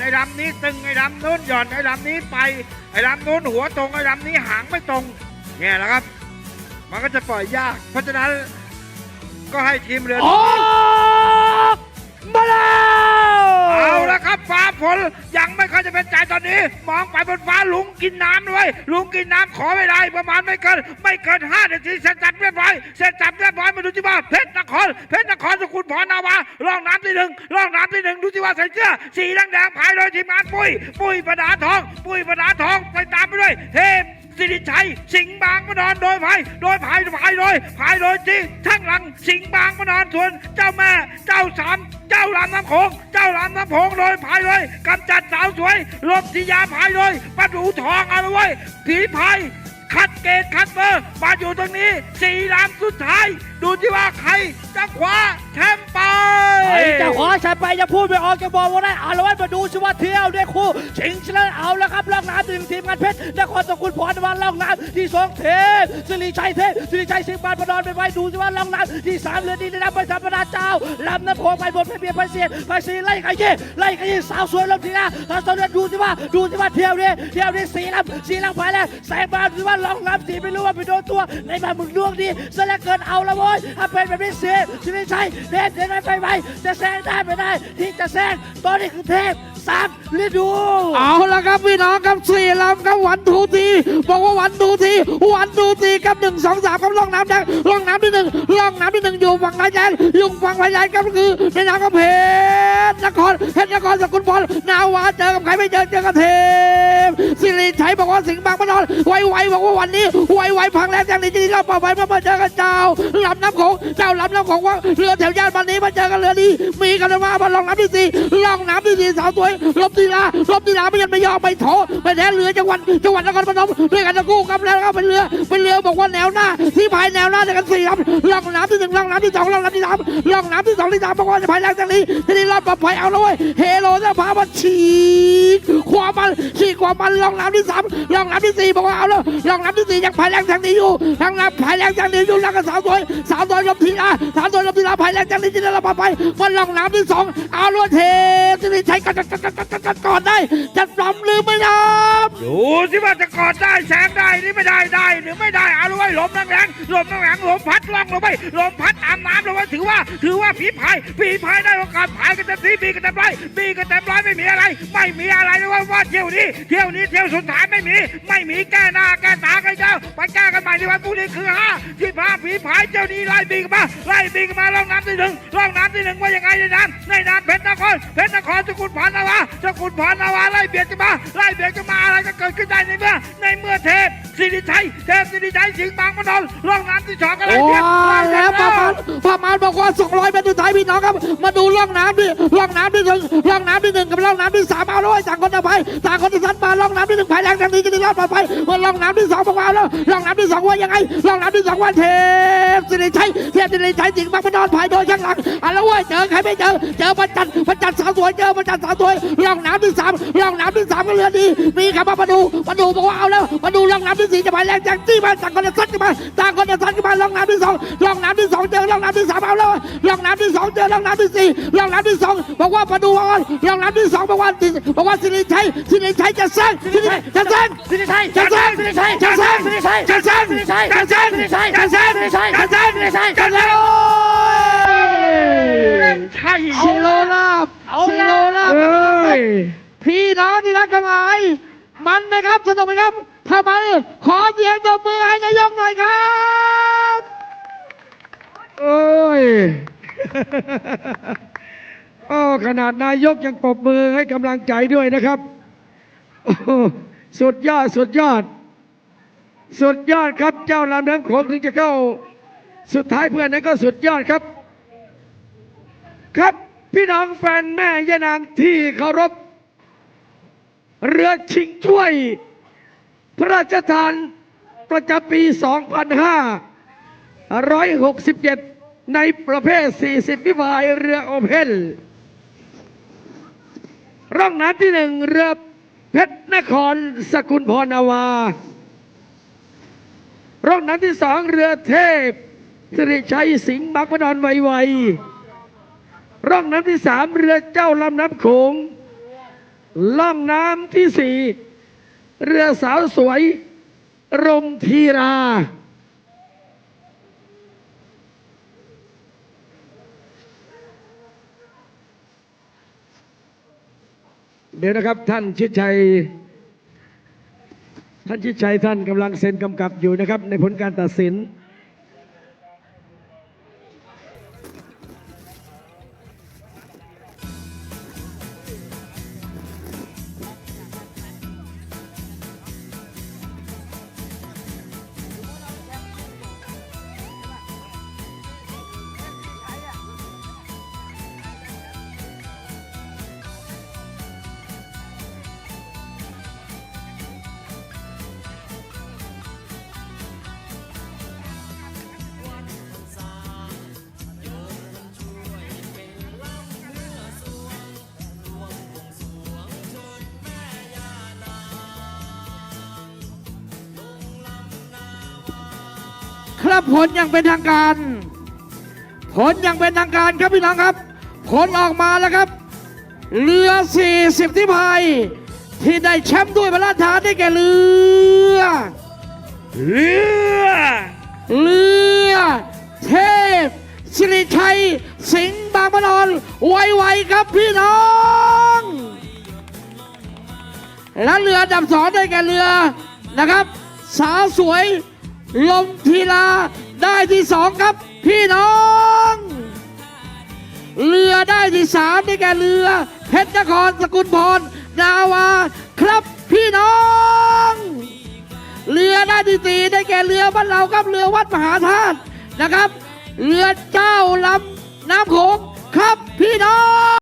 ไอ้ลำนี้ตึงไอ้ลำนู้นหย่อนไอ้ลำนี้ไปไอ้ลำนู้นหัวตรงไอ้ลำนี้หางไม่ตรงเนี่ยแหละครับ มันก็จะปล่อยยาก เพราะฉะนั้นก็ให้ทีมเรือออกมาแล้วเอาละครับฟ้าฝนยังไม่ค่อย จะเป็นใจตอนนี้ มองไปบนฟ้าลุงกินน้ำด้วยลุงกินน้ำขอเวลาประมาณไม่เกิน ไม่เกินห้านาทีเสร็จจับเรียบร้อยเสร็จจับเรียบร้อยมาดูที่ว่าเพชรนครเพชรนครสกุลพรนาวาล่องน้ำที่หนึ่งล่องน้ำที่หนึ่งดูที่ว่าใส่เสื้อสีแดงๆภายโดยทีมงานปุ้ยปุ้ยประดาทอง ปุ้ยประดาทองไปตามไปด้วยเทพ สิริชัย สิงห์บางมานอนโดยภายโดยภายภายโดยภายโดยที่ทั้งหลัง สิงห์บางมานอนส่วนเจ้าแม่ เจ้าสามเจ้าลำน้ำโขงเจ้าลำน้ำโขงโดยภายโดยกำจัดสาวสวยลบทิยาภายโดยประดูทองเอาไว้ผีพายคัดเกตคัดเบอร์มาอยู่ตรงนี้สี่ลำสุดท้าย ดูที่ว่าใครจะคว้า แชมป์ไปใครจะขอชัยไปจะพูดไม่ออกจะบอกว่าได้เอาละไว้มาดูสิว่าเที่ยวด้วยคู่ชิงชนะเอาแล้วครับล่องน้ำหนึ่งทีมงานเพชรนครสกุลพรวันล่องน้ำที่สองเทพสิริชัยเทพสิริชัยสิงห์บานประดอนไปไว้ดูสิว่าล่องน้ำที่สามเรือดีได้รับไปธรรมดาเจ้าลำน้ำโขงไปบนเพเบียร์พเสียนพเสียไล่ไก่เย่ไล่ไก่เย่สาวสวยลมทีนะถ้าตอนนี้ดูสิว่าดูสิว่าเที่ยวนี้เที่ยวนี้สีลำสีลำไปแล้วแสงบานดูสิว่าล่องน้ำสีไม่รู้ว่าไปโดนตัวในบ้านมึงดวงดีซะเหลือเกินเอาละโว้ยถ้าเป็นแบบนี้เสียสิริชัยเทพเดินไปไปจะแซงได้ไม่ได้ ที่จะแซงตอนนี้คือเทพสาม ฤดู เอาละครับพี่น้องครับสี่ลำครับวันทูทีบอกว่าวันทูทีวันทูทีครับหนึ่งสองสามครับล่องน้ำแดงล่องน้ำที่หนึ่งล่องน้ำที่หนึ่งอยู่ฝั่งพายแดงอยู่ฝั่งพายแดงครับก็คือในนามของเพชรนครเพชรนครสกุลพรนาวาเจอกับใครไม่เจอเจอกับเทพสิริชัยบอกว่าสิงห์บางปะนอนไวๆบอกว่าวันนี้ไวๆพังแรงอย่างนี้จริงๆเราเป่าไปเมื่อมาเจอกันเจ้าลำน้ำโขงเจ้าลำน้ำโขงว่าเรือแถวย่านวันนี้มาเจอกันเรือนี้มีกันมาบนล่องน้ำที่สี่ล่องน้ำที่สี่สาวสวยลบตีลาลบตีลาไม่ยันไม่ยอมไม่โถไปแท้เรือจังหวัดจังหวัดนครพนมด้วยกันทั้งคู่ครับแล้วก็เป็นเรือเป็นเรือบอกว่าแนวหน้า ที่พายแนวหน้าด้วยกันสี่ลำล่องน้ำที่หนึ่งล่องน้ำที่สองล่องน้ำที่สามล่องน้ำที่สองที่สามบอกว่าจะพายแรงจากนี้ทีนี้รอดปลอดภัยเอาแล้วเว้ยเฮโลจะพามาฉีกความมันฉีกความมันล่องน้ำที่สามล่องน้ำที่สี่บอกว่าเอาแล้วล่องน้ำที่สี่ยังพายแรงทางนี้อยู่ทางน้ำพายแรงทางนี้อยู่แล้วก็สาวสวยสาวสวยลบทีลาสาวสวยลบทีลาพายแรงจากนี้จะได้รับปลอดภัยมันล่องน้ำที่สองเอาล้วนเทสิริชัยกัดกัดกัดกัดกันกอดได้ จะปลอมหรือไม่ยอมดูสิว่าจะกอดได้แสงได้หรือไม่ได้ได้หรือไม่ได้เอาไว้ลมแรงๆลมแรงๆลมพัดล่องลงไปลมพัดอาบน้ำลงไปถือว่า ถือว่าผีพายผีพายได้โอกาสพายกันเต็มที่บีกันเต็มร้อยบีกันเต็มร้อยไม่มีอะไร ไม่มีอะไรเลยว่าว่าเที่ยวนี้เที่ยวนี้เที่ยวสุดท้ายไม่มี ไม่มีแก้หน้าแก้ตากันา ไปแก้กันใหม่ในวันพรุ่งนี้คือห้าที่พาผีพายเจ้านี้ไล่บีกันมาไล่บีกันมาล่องน้ำที่หนึ่งล่องน้ำที่หนึ่งว่ายังไงในน้ำในน้ำเพชรนครเพชรนครสกุลพรนาวาสกุลพรนาวาไล่เบียดกันมาไล่เบียดกันมาอะไรก็เกิดขึ้นได้ในเมื่อในเมื่อเทพสิริชัยเท พสิริชัยสิงห์บางมะนนล่องน้ำที่สองกันไล่เบียดว้าแล้วประมาณประมาณบอกว่า200เมตรสุดท้ายพี่น้องครับ มาดูล่องน้ำดิล่องน้ำที่หนึ่งล่องน้ำที่หนึ่งกับล่องน้ำที่สามเอาด้วยต่างคนต่างไปต่างคนต่างสันมาล่องน้ำที่หนึ่งภายแรงทางนี้จะได้รอดปลอดภัยมาล่องน้ำที่สองบอกว่าเอาแล้วล่องน้ำที่สองว่ายังไงล่องน้ำที่สองว่าเทพสิริชัยเทพสิริชัยสิงห์บางมะนนภายโดยข้างหลังเอาแล้วเว้ยเจอใครไม่เจอเจอประจันประจันสาวสวยเจอประจันสาวสวยล่องน้ำที่สามล่องน้ำที่สามก็เรือดีมีคำว่ามาดูมาดูบอกว่าเอาแล้วมาดูล่องน้ำที่สี่จะภายแรงจากที่มาต่างคนต่างสันกันมาต่างคนต่างสันกันมาล่องน้ำที่สองล่องน้ำที่สองเจอล่องน้ำที่สามเอาแล้วล่องน้ำที่สองเจอล่องน้ำที่สี่ล่องน้ำที่สองบอกว่ามาดูบอกว่าล่องน้ำที่สองบอกว่าบอกว่าสิริชัยสิริชัยจะแซงสิริชัยจะแซงสิริชัยจะแซงสิริชัยจะแซงสิริชัยจะแซงสิริชัยจะแซงสิริชัยจะแซงสิริชัยจะแซงสิริชัยจะแซงใช่สิโลลาบเอาสิละโลลาบเอ้ยพี่น้องที่รักกันหลายมันนะครับสนุกไหมครับ ถ้ามันขอเสียงตบมือให้นายกหน่อยครับโอ้ยโอ้ขนาดนายกยังปรบมือให้กำลังใจด้วยนะครับสุดยอดสุดยอด สุดยอดครับ เจ้าลำน้ำโขงถึงจะเข้า สุดท้ายเพื่อนนั้นก็สุดยอดครับ ครับพี่น้องแฟนแม่ยานางที่เคารพ เรือชิงช่วย พระราชทานประจำปี 2567 ในประเภท 40 วิพายเรือโอเพนร่องน้ำที่หนึ่งเรือเพชรนครสกุลพรนาวา ร่องน้ำที่สองเรือเทพสิริชัยสิงห์บางปะนอนไวๆร่องน้ำที่สามเรือเจ้าลำน้ำโขงล่องน้ำที่สี่ เรือสาวสวย รมธีรา เดี๋ยวนะครับท่านชิดชัย ท่านชิดชัยท่านกำลังเซ็นกำกับอยู่นะครับ ในผลการตัดสิน ครับผลยังเป็นทางการ ผลยังเป็นทางการครับพี่น้องครับ ผลออกมาแล้วครับ เรือ 40 ที่พายที่ได้แชมป์ด้วยพระราชทานได้แก่เรือ เรือ เรือ เทพสิริชัย สิงห์บางปะนอนไวๆครับพี่น้อง และเรืออันดับสองได้แก่เรือนะครับ สาวสวย ลมทีลาได้ที่สองครับ พี่น้อง เรือได้ที่สามได้แก่เรือเพชรนครสกุลพรนาวาครับพี่น้อง เรือได้ที่สี่ได้แก่เรือบ้านเราครับเรือวัดมหาธาตุนะครับ เรือเจ้าลำน้ำโขงครับพี่น้อง